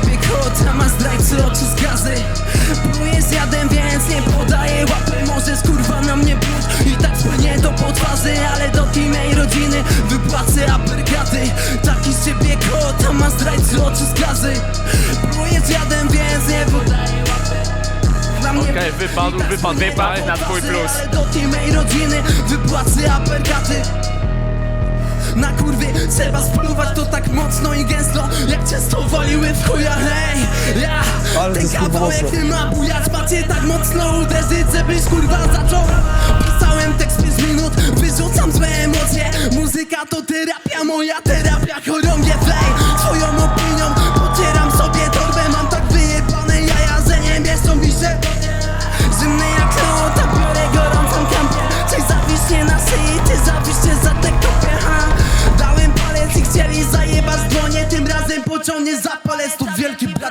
kota ma zdrajcy oczy z gazy. Z jadem, więc nie podaje łapy. Możesz kurwa na mnie pluć i tak spłynie to po twarzy Ale do mej rodziny wypłacę aperkaty Taki z ciebie kota ma zdrajcy oczy z gazy. Pluje z jadem, więc nie mnie Okej, wypadł, i tak wypadł, wypadł na twój plus. Ale do mej rodziny wypłacę aperkaty na kurwie trzeba spluwać to tak mocno i gęsto Jak często waliły w chuja, hej ja, Ale Ten kawałek nie ma bujać Macie tak mocno uderzyć, żebyś kurwa zaczął. Pisałem tekst 5 minut, wyrzucam złe emocje. Muzyka to terapia, moja terapia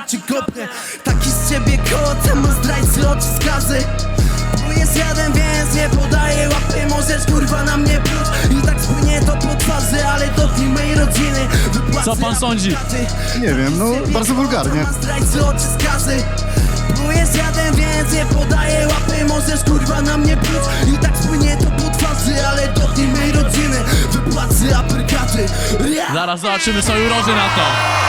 ci kopie. Taki z ciebie kot, ma zdrajcy oczy z gazy Tu jest jeden, więc nie podaję łapy. Możesz kurwa na mnie pluć. I tak spłynie to po twarzy Ale dotknij mej rodziny, wypłacę Co pan sądzi? Nie wiem, no, bardzo wulgarnie. Zdrajcy oczy z gazy Tu jest jeden, więc nie podaję łapy. Możesz kurwa na mnie pluć. I tak spłynie to po twarzy Ale dotknij mej rodziny. Wypłacę aplikaty. Ja. Zaraz zobaczymy sobie uroży na to.